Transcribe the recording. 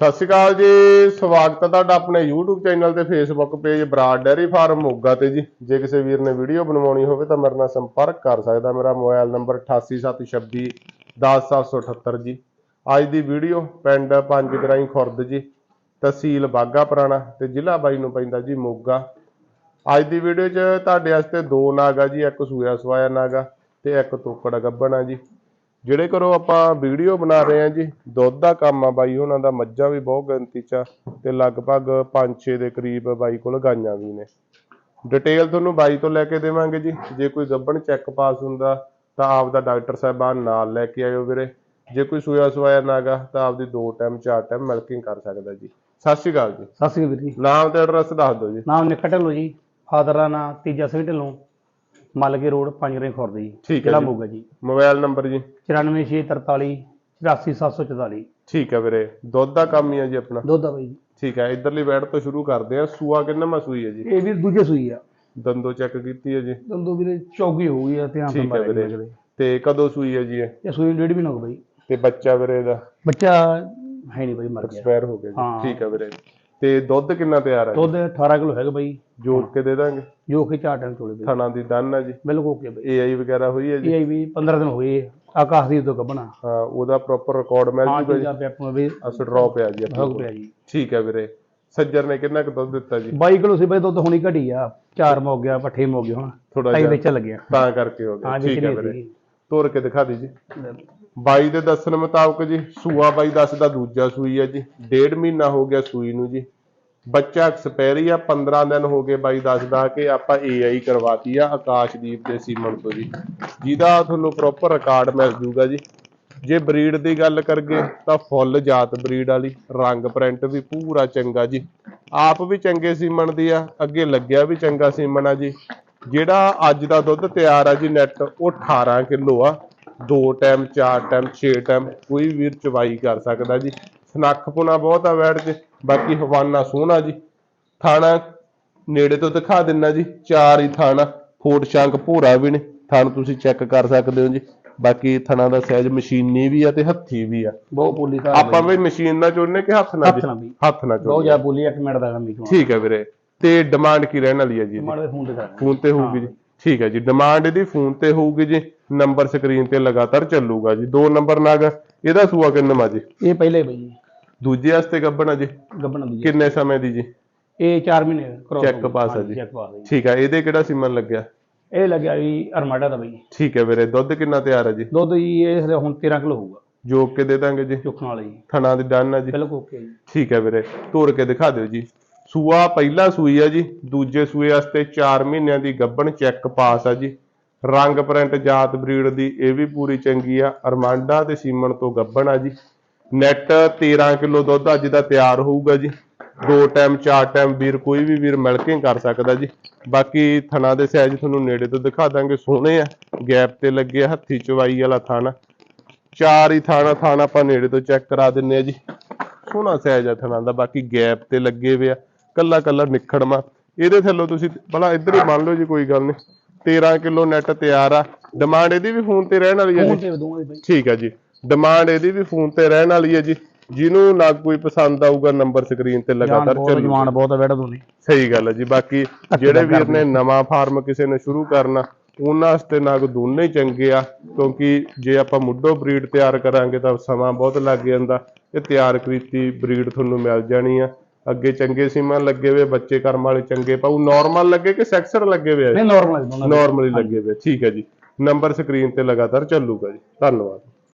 ਸਤਿ ਸ਼੍ਰੀ ਅਕਾਲ ਜੀ, ਸਵਾਗਤ ਹੈ ਤੁਹਾਡਾ ਆਪਣੇ YouTube ਚੈਨਲ ਤੇ Facebook page Brar dairy farm Moga ਤੇ ਜੀ। ਜੇ ਕਿਸੇ ਵੀਰ ਨੇ ਵੀਡੀਓ ਬਣਵਾਉਣੀ ਹੋਵੇ ਤਾਂ ਮੇਰੇ ਨਾਲ ਸੰਪਰਕ ਕਰ ਸਕਦਾ। ਮੇਰਾ ਮੋਬਾਈਲ ਨੰਬਰ 8876 10778 ਜੀ। ਅੱਜ ਦੀ ਵੀਡੀਓ ਪਿੰਡ ਪੰਜ ਗਰਾਈ ਖੁਰਦ ਜੀ, ਤਹਿਸੀਲ ਬਾਗਾ ਪੁਰਾਣਾ ਤੇ ਜ਼ਿਲ੍ਹਾ ਬਾਈ ਨੂੰ ਪੈਂਦਾ ਜੀ ਮੋਗਾ। ਅੱਜ ਦੀ ਵੀਡੀਓ 'ਚ ਤੁਹਾਡੇ ਵਾਸਤੇ ਦੋ ਨਾਗ ਆ ਜੀ, ਇੱਕ ਸੂਇਆ ਸਵਾਇਆ ਨਾਗ ਆ ਤੇ ਇੱਕ ਤੋਕੜ ਗੱਬਣ ਆ ਜੀ। ਜਿਹੜੇ ਕਰੋ ਆਪਾਂ ਵੀਡੀਓ ਬਣਾ ਰਹੇ ਆ ਜੀ ਦੁੱਧ ਦਾ ਕੰਮ ਆ ਬਾਈ ਉਹਨਾਂ ਦਾ ਮੱਝਾਂ ਵੀ ਬਹੁਤ ਗਿਣਤੀ ਚ ਤੇ ਲਗਭਗ 5-6 ਦੇ ਕਰੀਬ ਬਾਈ ਕੋਲ ਗਾਈਆਂ ਵੀ ਨੇ। ਡਿਟੇਲ ਤੁਹਾਨੂੰ ਬਾਈ ਤੋਂ ਲੈ ਕੇ ਦੇਵਾਂਗੇ ਜੀ। ਜੇ ਕੋਈ ਗੱਬਣ ਚੈੱਕ ਪਾਸ ਹੁੰਦਾ ਤਾਂ ਆਪ ਦਾ ਡਾਕਟਰ ਸਾਹਿਬਾਨ ਨਾਲ ਲੈ ਕੇ ਆਇਓ ਵੀਰੇ। ਜੇ ਕੋਈ ਸੂਆ ਸਵਾਇਆ ਨਾਗਾ ਤਾਂ ਆਪਦੀ ਦੋ ਟਾਈਮ ਚਾਰ ਟਾਈਮ ਮਿਲਕਿੰਗ ਕਰ ਸਕਦਾ ਜੀ। ਸਤਿ ਸ਼੍ਰੀ ਅਕਾਲ ਜੀ। ਸਤਿ ਸ੍ਰੀ ਅਕਾਲ ਵੀਰ ਜੀ। ਨਾਮ ਤੇ ਐਡਰੈਸ ਦੱਸ ਦਿਓ ਜੀ। ਨਾਮ ਨਿੱਕਾ ਢਿੱਲੋਂ ਜੀ। ਫਾਦਰ ਦਾ ਨਾਂ ਤੀਜਾ ਸਿੰਘ ਢਿੱਲੋਂ ਮਲਗੇ ਰੋਡ ਪੰਜ ਰੇ ਖੁਰਦ ਜੀ ਠੀਕ ਹੈ ਜ਼ਿਲ੍ਹਾ ਜੀ। ਮੋਗਾ ਜੀ। ਮੋਬਾਈਲ ਨੰਬਰ ਜੀ? 94643 84744 ਠੀਕ ਹੈ ਵੀਰੇ। ਦੁੱਧ ਦਾ ਕੰਮ ਹੀ ਆ ਜੀ ਆਪਣਾ। ਦੁੱਧ ਆ ਬਾਈ ਜੀ। ਠੀਕ ਹੈ ਇਧਰਲੀ ਵੈਟ ਤੋਂ ਸ਼ੁਰੂ ਕਰਦੇ ਆ। ਸੂਆ ਕਿੰਨਾ ਮਸੂਈ ਹੈ ਜੀ? ਇਹ ਵੀ ਦੂਜੇ ਸੂਈ ਆ। ਦੰਦੋ ਚੈੱਕ ਕੀਤੀ ਹੈ ਜੀ? ਦੰਦੋ ਵੀਰੇ ਚੌਗੀ ਹੋ ਗਈ ਆ ਧਿਆਨ ਠੀਕ ਹੈ ਵੀਰੇ। ਤੇ ਕਦੋਂ ਸੂਈ ਹੈ ਜੀ ਇਹ? ਇਹ ਸੂਈ ਨੂੰ ਡੇਢ ਮਹੀਨਾ ਹੋ ਗਿਆ ਬਾਈ। ਤੇ ਬੱਚਾ ਵੀਰੇ ਦਾ? ਬੱਚਾ ਹੈ ਨਹੀਂ ਬਾਈ ਮਰ ਗਿਆ। ਐਕਸਪਾਇਰ ਹੋ ਗਿਆ ਜੀ। ਹਾਂ। ਠੀਕ ਹੈ ਵੀਰੇ। ਤੇ ਦੁੱਧ ਕਿੰਨਾ ਤਿਆਰ ਹੈ? ਦੁੱਧ 18 ਕਿਲੋ ਹੈਗਾ ਬਾਈ। ਜੋੜ ਕੇ ਦੇ ਦਾਂਗੇ। ਜੋ ਕਿ ਟਾਈਮ ਚੋਲੇ ਬਾਈ। ਥਣਾ ਦੀ ਦੰਨ ਹੈ ਜੀ। ਬਿਲਕੁਲ ਓਕੇ ਬਾਈ। ਏਆਈ ਵਗੈਰਾ ਹੋਈ ਹੈ ਜੀ? ਇਹ ਆਈ ਵੀ 15 ਦਿਨ ਹੋਏ ਆਕਾਸ਼ ਦੀ ਤੋਂ ਗੱਬਣਾ ਹਾਂ ਉਹਦਾ ਪ੍ਰੋਪਰ ਰਿਕਾਰਡ ਮਿਲ ਜੂਗਾ ਜੀ 3000 ਰੁਪਏ ਆਪਾਂ ਵੀ ਅਸ ਡ੍ਰੌਪ ਹੈ ਜੀ ਆਪਣੇ ਹੋ ਕੋਲ। ਗਿਆ ਜੀ। ਠੀਕ ਹੈ ਵੀਰੇ। ਸੱਜਰ ਨੇ ਕਿੰਨਾ ਕੁ ਦੁੱਧ ਦਿੱਤਾ ਜੀ? 22 ਕਿਲੋ ਸੀ ਬਾਈ ਦੁੱਧ ਹੁਣੀ ਘਟੀ ਆ। ਚਾਰ ਮੁੱਕ ਗਿਆ ਪੱਠੇ ਮੁੱਕ ਗਏ ਹੁਣ। ਥੋੜਾ ਜਿਹਾ ਵੇਚਣ ਲੱਗਿਆ ਤਾਂ ਕਰਕੇ ਹੋ ਗਿਆ। ਠੀਕ ਹੈ ਵੀਰੇ। ਤੋਰ ਕੇ ਦਿਖਾ ਦੀ ਜੀ। ਬਾਈ ਦੇ ਦੱਸਣ ਮੁਤਾਬਕ ਜੀ, ਸੂਆ ਬਾਈ ਦੱਸਦਾ ਦੂਜਾ ਸੂਈ ਹੈ ਜੀ। ਡੇਢ ਮਹੀਨਾ ਹੋ ਗਿਆ ਸੂਈ ਨੂੰ ਜੀ। ਬੱਚਾ ਐਕਸਪਾਇਰੀ ਆ 15 ਦਿਨ ਹੋ ਗਏ ਬਾਈ ਦੱਸਦਾ ਕਿ ਆਪਾਂ ਏਆਈ ਕਰਵਾਤੀ ਆ ਆਕਾਸ਼ਦੀਪ ਦੇ ਸੀਮਨ ਤੋਂ ਜੀ। ਜਿਹਦਾ ਤੁਹਾਨੂੰ ਪ੍ਰੋਪਰ ਰਿਕਾਰਡ ਮਿਲ ਜੂਗਾ ਜੀ। ਜੇ ਬਰੀਡ ਦੀ ਗੱਲ ਕਰਗੇ ਤਾਂ ਫੁੱਲ ਜਾਤ ਬਰੀਡ ਵਾਲੀ, ਰੰਗ ਪ੍ਰਿੰਟ ਵੀ ਪੂਰਾ ਚੰਗਾ ਜੀ। ਆਪ ਵੀ ਚੰਗੇ ਸੀਮਨ ਦੀ ਆ, ਅੱਗੇ ਲੱਗਿਆ ਵੀ ਚੰਗਾ ਸੀਮਨ ਆ ਜੀ। ਜਿਹੜਾ ਅੱਜ ਦਾ ਦੁੱਧ ਤਿਆਰ ਆ ਜੀ ਨੈਟ ਉਹ 18 ਕਿਲੋ ਆ। ਦੋ ਟਾਈਮ ਚਾਰ ਟਾਈਮ 6 ਟਾਈਮ ਕੋਈ ਵੀਰ ਚਵਾਈ ਕਰ ਸਕਦਾ ਜੀ। ਸਨੱਖ ਪੁਣਾ ਬਹੁਤ ਆ ਵੈੜ 'ਚ ਬਾਕੀ ਹਵਾਨਾ ਸੋਹਣਾ ਜੀ। ਥਾਣਾ ਨੇੜੇ ਤੋਂ ਦਿਖਾ ਦਿੰਨਾ ਜੀ ਚਾਰ ਹੀ ਥਾਣਾ ਫੋਟ ਸ਼ੰਕ ਭੂਰਾ ਵੀ ਨੇ ਥਣ ਤੁਸੀਂ ਚੈੱਕ ਕਰ ਸਕਦੇ ਹੋ ਜੀ। ਬਾਕੀ ਥਣਾ ਦਾ ਸਾਈਜ਼ ਮਸ਼ੀਨੀ ਵੀ ਆ ਤੇ ਹੱਥੀ ਵੀ ਆ। ਬਹੁਤ ਬੋਲੀ ਤਾਂ ਆਪਾਂ ਵੀ ਮਸ਼ੀਨ ਨਾਲ ਜੋੜਨੇ ਕਿ ਹੱਥ ਨਾਲ ਹੱਥ ਨਾਲ ਵੀ ਹੱਥ ਨਾਲ ਬਹੁਤ ਜੋੜਨੇ ਜ਼ਿਆਦਾ ਬੋਲੀ ਇੱਕ ਮਿੰਟ ਦਾ ਕੰਮ ਹੀ ਠੀਕ ਹੈ ਵੀਰੇ। ਤੇ ਡਿਮਾਂਡ ਕੀ ਰਹਿਣ ਵਾਲੀ ਹੈ ਜੀ? ਮਾੜੇ ਫੋਨ ਤੇ ਫੋਨ ਤੇ ਹੋਊਗੀ ਜੀ। ਠੀਕ ਹੈ ਜੀ ਡਿਮਾਂਡ ਇਹਦੀ ਫੋਨ ਤੇ ਹੋਊਗੀ ਜੀ। ਨੰਬਰ ਸਕਰੀਨ ਤੇ ਲਗਾਤਾਰ ਚੱਲੂਗਾ ਜੀ। ਦੋ ਨੰਬਰ ਨਾਗ ਇਹਦਾ ਸੂਆ ਕਿੰਨਾ ਜੀ? ਇਹ ਪਹਿਲੇ ਬਈ ਜੀ। ਦੂਜੇ ਵਾਸਤੇ ਗੱਬਣਾ ਜੀ? ਗੱਬਣ ਦੀ ਜੀ। ਕਿੰਨੇ ਸਮੇਂ ਦੀ ਜੀ? ਇਹ 4 ਮਹੀਨੇ ਹੋ ਗਏ। pass ਆ ਜੀ। ਆ ਠੀਕ ਹੈ ਇਹਦੇ ਕਿਹੜਾ ਸੀਮਨ ਲੱਗਿਆ? ਇਹ ਲੱਗਿਆ ਵੀ ਅਰਮਾਡਾ ਦਾ ਬਈ ਠੀਕ ਹੈ ਵੀਰੇ ਦੁੱਧ ਕਿੰਨਾ ਤਿਆਰ ਹੈ ਜੀ? ਦੁੱਧ ਜੀ ਇਹ ਹੁਣ 13 ਕਿਲੋ ਹੋਊਗਾ। ਜੋਕ ਕੇ ਦੇ ਦਾਂਗੇ ਜੀ। ਚੁੱਕਣ ਵਾਲਾ ਜੀ। ਥਣਾ ਦੀ ਡਨ ਹੈ ਜੀ। ਬਿਲਕੁਲ ਓਕੇ ਜੀ। ਠੀਕ ਹੈ ਵੀਰੇ ਤੋੜ ਕੇ ਦਿਖਾ ਦਿਓ ਜੀ। ਸੂਆ ਪਹਿਲਾ ਸੂਈ ਆ ਜੀ ਦੂਜੇ ਸੂਏ ਵਾਸਤੇ 4 ਮਹੀਨਿਆਂ ਦੀ ਗੱਭਣ ਚੈੱਕ ਪਾਸ ਆ ਜੀ। ਰੰਗ ਪ੍ਰਿੰਟ ਜਾਤ ਬਰੀਡ ਦੀ ਇਹ ਵੀ ਪੂਰੀ ਚੰਗੀ ਆ। ਅਰਮਾਂਡਾ ਤੇ ਸੀਮਨ ਤੋਂ ਗੱਬਣ ਆ ਜੀ। ਨੈਟ 13 ਕਿਲੋ ਦੁੱਧ ਅੱਜ ਦਾ ਤਿਆਰ ਹੋਊਗਾ ਜੀ। ਦੋ ਟਾਈਮ ਚਾਰ ਟਾਈਮ ਵੀਰ ਕੋਈ ਵੀ ਵੀਰ ਮਿਲਕਿੰਗ ਕਰ ਸਕਦਾ ਜੀ। ਬਾਕੀ ਥਣਾ ਦੇ ਸਾਈਜ਼ ਤੁਹਾਨੂੰ ਨੇੜੇ ਤੋਂ ਦਿਖਾ ਦਾਂਗੇ। ਸੋਹਣੇ ਆ। ਗੈਪ ਤੇ ਲੱਗੇ ਆ, ਹੱਥੀ ਚਵਾਈ ਵਾਲਾ ਥਾਣਾ। ਚਾਰ ਹੀ ਥਾਣਾ ਥਾਣਾ ਆਪਾਂ ਨੇੜੇ ਤੋਂ ਚੈੱਕ ਕਰਾ ਦਿੰਨੇ ਆ ਜੀ। ਸੋਹਣਾ ਸਾਈਜ਼ ਆ ਥਣਾ ਦਾ। ਬਾਕੀ ਗੈਪ ਤੇ ਲੱਗੇ ਹੋਏ ਆ। ਕੱਲਾ ਕੱਲਾ ਨਿਖੜਮਾ। ਇਹਦੇ ਥੱਲੋਂ ਤੁਸੀਂ ਭਲਾ ਇੱਧਰ ਹੀ ਮੰਨ ਲਓ ਜੀ ਕੋਈ ਗੱਲ ਨਹੀਂ। 13 ਕਿਲੋ ਨੈਟ ਤਿਆਰ ਆ। ਡਿਮਾਂਡ ਇਹਦੀ ਵੀ ਫੋਨ ਤੇ ਰਹਿਣ ਵਾਲੀ ਹੈ ਫੋਨ ਜੀ। ਤੇ ਦੂੰਗਾ ਬਈ ਠੀਕ ਹੈ ਜੀ। ਡਿਮਾਂਡ ਇਹਦੀ ਵੀ ਫੋਨ ਤੇ ਰਹਿਣ ਵਾਲੀ ਹੈ ਜੀ। ਜਿਹਨੂੰ ਨਾ ਕੋਈ ਪਸੰਦ ਆਊਗਾ ਨੰਬਰ ਸਕਰੀਨ ਤੇ ਲਗਾਤਾਰ ਚੱਲੂ ਜਵਾਨ ਬਹੁਤ ਆ ਬੈਠਾ ਦੋਨੇ ਸਹੀ ਗੱਲ ਹੈ ਜੀ। ਬਾਕੀ ਜਿਹੜੇ ਵੀਰ ਨੇ ਨਵਾਂ ਫਾਰਮ ਕਿਸੇ ਨੇ ਸ਼ੁਰੂ ਕਰਨਾ ਉਹਨਾਂ ਵਾਸਤੇ ਨਾਗ ਦੋਨੇ ਹੀ ਚੰਗੇ ਆ ਕਿਉਂਕਿ ਜੇ ਆਪਾਂ ਮੁੱਢੋਂ ਬਰੀਡ ਤਿਆਰ ਕਰਾਂਗੇ ਤਾਂ ਸਮਾਂ ਬਹੁਤ ਲੱਗ ਜਾਂਦਾ ਇਹ ਤਿਆਰ ਕੀਤੀ ਬਰੀਡ ਤੁਹਾਨੂੰ ਮਿਲ ਜਾਣੀ ਆ। ਅੱਗੇ ਚੰਗੇ ਸੀਮਾ ਲੱਗੇ ਹੋਏ ਬੱਚੇ ਕਰਮ ਵਾਲੇ ਚੰਗੇ ਪਾਉ ਨਾਰਮਲ ਲੱਗੇ ਕਿ ਸੈਕਸਰ ਲੱਗੇ ਹੋਏ ਆ? ਨਹੀਂ ਨਾਰਮਲ। ਨਾਰਮਲੀ ਲੱਗੇ ਹੋਏ। ਠੀਕ ਹੈ ਜੀ। ਨੰਬਰ ਸਕਰੀਨ ਤੇ ਲਗਾਤਾਰ ਚੱਲੂਗਾ ਜੀ। ਧੰਨਵਾਦ।